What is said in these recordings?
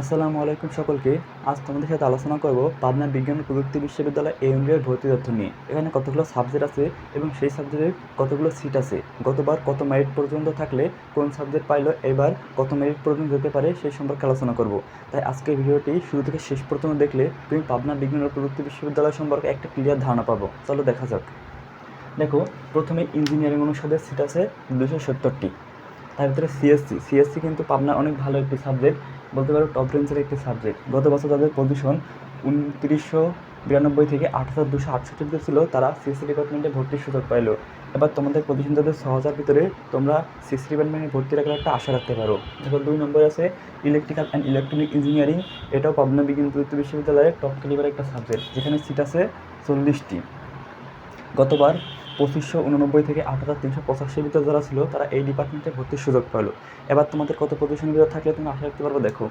আসসালামু আলাইকুম সকলকে। আজ তোমাদের সাথে আলোচনা করব পাবনা বিজ্ঞান ও প্রযুক্তি বিশ্ববিদ্যালয় এএমবিআর ভর্তি তথ্য নিয়ে। এখানে কতগুলো সাবজেক্ট আছে এবং সেই সাবজেক্টে কতগুলো সিট আছে? গতবার কত মেরিট পর্যন্ত থাকলে কোন সাবজেক্ট পাইলো? এবার কত মেরিট পর্যন্ত যেতে পারে সেই সম্পর্কে আলোচনা করব। তাই আজকের ভিডিওটি শুরু থেকে শেষ পর্যন্ত দেখলে তুমি পাবনা বিজ্ঞান ও প্রযুক্তি বিশ্ববিদ্যালয় সম্পর্কে একটা ক্লিয়ার ধারণা পাবো। চলো দেখা যাক। দেখো, প্রথমে ইঞ্জিনিয়ারিং অনুষদের সিট আছে দুশো সত্তরটি। তার ভিতরে সিএসসি সিএসসি কিন্তু পাবনার অনেক ভালো একটি সাবজেক্ট বলতে পারো টপ রেঞ্জের একটি সাবজেক্ট গত বছর তাদের পজিশন উনত্রিশশো বিরানব্বই থেকে আট হাজার দুশো আটষট্টিতে ছিল, তারা সিসি ডিপার্টমেন্টে ভর্তির সুযোগ পাইলো। এবার তোমাদের পজিশন তাদের ছ হাজার ভিতরে তোমরা সিসি ডিপার্টমেন্টে ভর্তি রাখার একটা আশা রাখতে পারো। দেখো, দুই নম্বর আছে ইলেকট্রিক্যাল অ্যান্ড ইলেকট্রনিক ইঞ্জিনিয়ারিং এটাও পাবনা বিজ্ঞান প্রযুক্তি বিশ্ববিদ্যালয়ের টপ ক্যালিবার একটা সাবজেক্ট যেখানে সিট আছে চল্লিশটি। গতবার পঁচিশশো উননব্বই থেকে আট হাজার তিনশো পঁচাশির ভিতরে যারা ছিল, তারা এই ডিপার্টমেন্টে ভর্তির সুযোগ পেল এবার তোমাদের কত পজিশনের ভিতরে থাকলে তুমি আশা রাখতে পারবে? দেখো,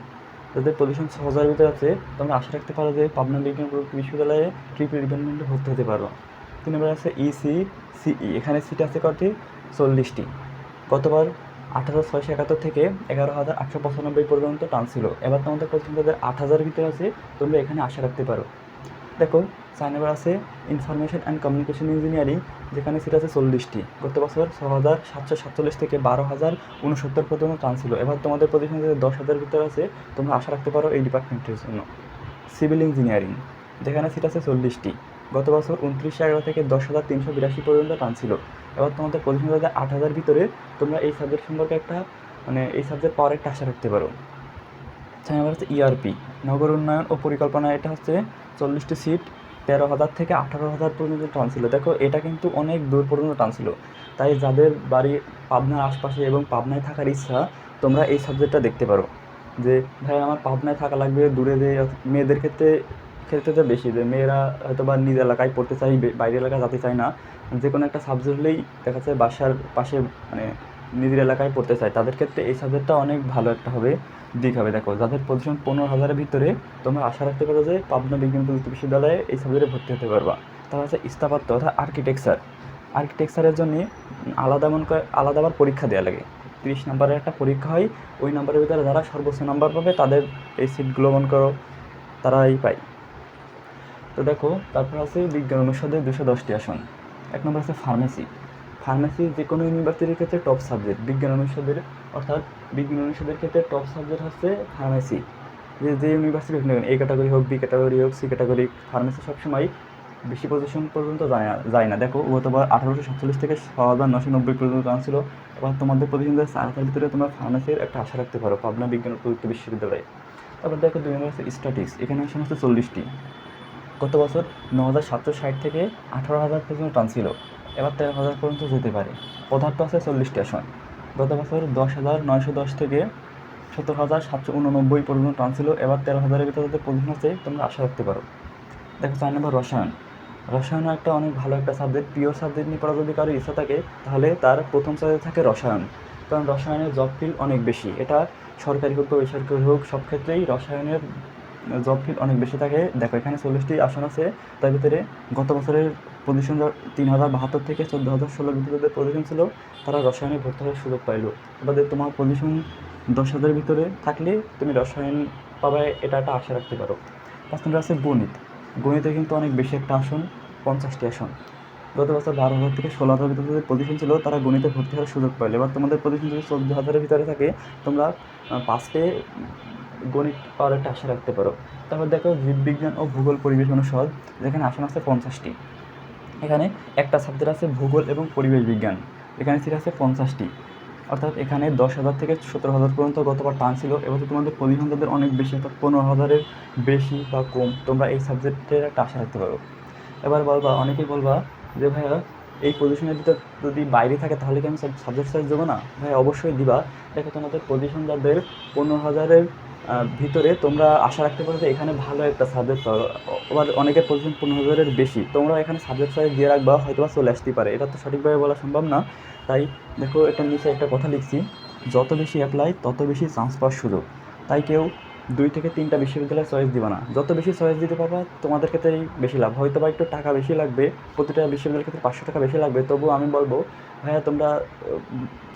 যাদের পজিশন ছ হাজারের ভিতরে আছে, তোমরা আশা রাখতে পারো যে পাবনা বিজ্ঞান প্রযুক্তি বিশ্ববিদ্যালয়ে ট্রিপল ডিপার্টমেন্টে ভর্তি হতে পারো। তিন নম্বরে আছে ইসি সিই এখানে সিট আছে কটি চল্লিশটি। গতবার আট হাজার ছয়শো একাত্তর থেকে এগারো হাজার আটশো পঁচানব্বই পর্যন্ত টান ছিল। এবার তোমাদের পজিশন যাদের আট হাজারের ভিতরে আছে, তোমরা এখানে আশা রাখতে পারো। দেখো চার আছে ইনফরমেশন অ্যান্ড কমিউনিকেশন ইঞ্জিনিয়ারিং, যেখানে সেটা আছে চল্লিশটি। গত বছর ছ হাজার সাতশো সাতচল্লিশ থেকে বারো হাজার উনসত্তর পর্যন্ত টান ছিল। এবার তোমাদের পজিশন দশ হাজার ভিতরে আছে, তোমরা আশা রাখতে পারো এই ডিপার্টমেন্টের জন্য। সিভিল ইঞ্জিনিয়ারিং যেখানে সেটা আছে চল্লিশটি। গত বছর উনত্রিশে এগারো থেকে দশ হাজার তিনশো বিরাশি পর্যন্ত টান ছিল। এবার তোমাদের পজিশন আট হাজার ভিতরে, তোমরা এই সাবজেক্ট সম্পর্কে একটা মানে এই সাবজেক্ট পাওয়ার একটা আশা রাখতে পারো। ছয় নম্বর হচ্ছে ইআরপি নগর উন্নয়ন ও পরিকল্পনা, এটা হচ্ছে চল্লিশটি সিট তেরো হাজার থেকে আঠারো হাজার পর্যন্ত টান ছিল। দেখো, এটা কিন্তু অনেক দূর পর্যন্ত টান ছিল। তাই যাদের বাড়ি পাবনার আশপাশে এবং পাবনায় থাকার ইচ্ছা, তোমরা এই সাবজেক্টটা দেখতে পারো। যে, ভাই, আমার পাবনায় থাকা লাগবে, দূরে যে, মেয়েদের ক্ষেত্রে ক্ষেত্রে তো বেশি। যে, মেয়েরা হয়তো বা নিজ এলাকায় পড়তে চাই বাইরের এলাকায় যেতে চায় না। যে কোনো একটা সাবজেক্ট হলেই দেখা যায় বাসার পাশে মানে নিজের এলাকায় পড়তে চায়। তাদের ক্ষেত্রে এই সাবজেক্টটা অনেক ভালো একটা হবে দিক হবে। দেখো, যাদের পজিশন পনেরো হাজারের ভিতরে, তোমরা আশা রাখতে পারো যে পাবনা বিজ্ঞান প্রযুক্তি বিশ্ববিদ্যালয়ে এই সাবজেক্টে ভর্তি হতে পারবা। তারা হচ্ছে স্থাপত্য অর্থাৎ আর্কিটেকচার আর্কিটেকচারের জন্য আলাদা মন আলাদা আবার পরীক্ষা দেওয়া লাগে। তিরিশ নাম্বারের একটা পরীক্ষা হয়, ওই নাম্বারের ভিতরে যারা সর্বোচ্চ নাম্বার পাবে, তাদের এই সিটগুলো মন করো, তারাই পায়। তো দেখো, তারপর আছে বিজ্ঞান অনুষদে দুশো দশটি আসন। এক নম্বর আছে ফার্মেসি ফার্মেসি যে কোনো ইউনিভার্সিটির ক্ষেত্রে টপ সাবজেক্ট বিজ্ঞান অনুষদের, অর্থাৎ বিজ্ঞান অনুষদের ক্ষেত্রে টপ সাবজেক্ট হচ্ছে ফার্মেসি যে যে ইউনিভার্সিটি হোক এ ক্যাটাগরি হোক বি ক্যাটাগরি হোক সি ক্যাটাগরি ফার্মেসি সবসময় বেশি পজিশন পর্যন্ত যায় না যায় না। দেখো গতবার আঠারোশো সাতচল্লিশ থেকে ছ হাজার নশো নব্বই পর্যন্ত টান ছিল, এবার তোমাদের পজিশন যে চার হাজার ভিতরে তোমরা ফার্মেসির একটা আশা রাখতে পারো, পাবনা বিজ্ঞান প্রযুক্তি বিশ্ববিদ্যালয়ে। তারপর দেখো দুই নম্বর হচ্ছে স্ট্যাটিক্স এখানে আসে হচ্ছে চল্লিশটি। গত বছর ন হাজার সাতশো ষাট থেকে আঠারো হাজার পর্যন্ত টান ছিল। এবার তেরো হাজার পর্যন্ত যেতে পারে। পদার্থ আছে চল্লিশটি আসন গত বছর দশ হাজার নয়শো দশ থেকে সত্তর হাজার সাতশো উননব্বই পর্যন্ত টান ছিল। এবার তেরো হাজারের ভিতরে যাদের পজিশন আছে, তোমরা আশা রাখতে পারো। দেখো, চার নম্বর রসায়ন। রসায়ন একটা অনেক ভালো একটা সাবজেক্ট প্রিয় সাবজেক্ট নিয়ে পড়া যদি কারও ইচ্ছা থাকে, তাহলে তার প্রথম সাবজেক্ট থাকে রসায়ন। কারণ রসায়নের জব ফিল্ড অনেক বেশি। এটা সরকারি হোক বেসরকারি হোক, সব ক্ষেত্রেই রসায়নের জব ফিল্ড অনেক বেশি থাকে। দেখো, এখানে চল্লিশটি আসন আছে। তার ভিতরে গত বছরের পজিশন তিন হাজার বাহাত্তর থেকে চোদ্দ হাজার ষোলোর ভিতরে যাদের ছিল, তারা রসায়নে ভর্তি হওয়ার সুযোগ পাইলো। যে তোমার পজিশন দশ হাজারের ভিতরে থাকলে তুমি রসায়ন পাবে, এটা একটা আশা রাখতে পারো। পাঁচ নম্বর আছে গণিত। গণিতে কিন্তু অনেক বেশি একটা আসন, পঞ্চাশটি আসন। গত বছর বারো হাজার থেকে ষোলো হাজার ভিতরে যাদের পজিশন ছিল, তারা গণিতে ভর্তি হওয়ার সুযোগ পাইলো। এবার তোমাদের পজিশন যদি চোদ্দ হাজারের ভিতরে থাকে, তোমরা পাঁচটে গণিত পাওয়ার একটা আশা রাখতে পারো। তারপর দেখো জীববিজ্ঞান ও ভূগোল পরিবেশ অনুষদ, যেখানে আসন আছে পঞ্চাশটি। এখানে একটা সাবজেক্ট আছে ভূগোল এবং পরিবেশ বিজ্ঞান। এখানে সিট আছে পঞ্চাশটি। অর্থাৎ এখানে দশ হাজার থেকে সতেরো হাজার পর্যন্ত গতবার টান ছিল এবার তোমাদের প্রতিদিন তাদের অনেক বেশি, অর্থাৎ পনেরো হাজারের বেশি বা কম। তোমরা এই সাবজেক্টের একটা আশা রাখতে পারো। এবার বলবা, অনেকেই বলবা যে ভাইয়া এই পজিশনের ভিতর যদি বাইরে থাকে, তাহলে কি আমি সাবজেক্ট সাইজ দেবো না? ভাই অবশ্যই দিবা। দেখো তোমাদের পজিশন যাদের পনেরো হাজারের ভিতরে, তোমরা আশা রাখতে পারো যে এখানে ভালো একটা সাবজেক্ট পাবো। আবার অনেকের পজিশন পনেরো হাজারের বেশি। তোমরা এখানে সাবজেক্ট সাইজ দিয়ে রাখবা হয়তো বা চলে আসতে পারে। এটা তো সঠিকভাবে বলা সম্ভব না। তাই দেখো, এটার নিচে একটা কথা লিখছি। যত বেশি অ্যাপ্লাই তত বেশি চান্স পাওয়ার সুযোগ। তাই কেউ দুই থেকে তিনটা বিশ্ববিদ্যালয় চয়েস দিবা না। যত বেশি চয়েস দিতে পারবা, তোমাদের ক্ষেত্রেই বেশি লাভ। হয়তো বা একটু টাকা বেশি লাগবে, প্রতিটা বিশ্ববিদ্যালয়ের ক্ষেত্রে পাঁচশো টাকা বেশি লাগবে। তবুও আমি বলব ভাইয়া তোমরা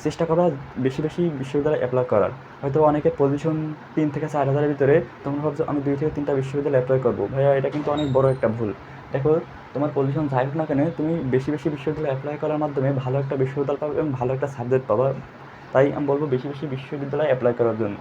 চেষ্টা করো বেশি বেশি বিশ্ববিদ্যালয়ে অ্যাপ্লাই করার। হয়তো অনেকের পজিশন তিন থেকে চার হাজারের ভিতরে, তোমরা ভাবছ, আমি দুই থেকে তিনটা বিশ্ববিদ্যালয়ে অ্যাপ্লাই করব। ভাইয়া, এটা কিন্তু অনেক বড় একটা ভুল। দেখো, তোমার পজিশন যাই হোক না কেন, তুমি বেশি বেশি বিশ্ববিদ্যালয়ে অ্যাপ্লাই করার মাধ্যমে ভালো একটা বিশ্ববিদ্যালয় পাবে এবং ভালো একটা সাবজেক্ট পাবা। তাই আমি বলব, বেশি বেশি বিশ্ববিদ্যালয়ে অ্যাপ্লাই করার জন্য।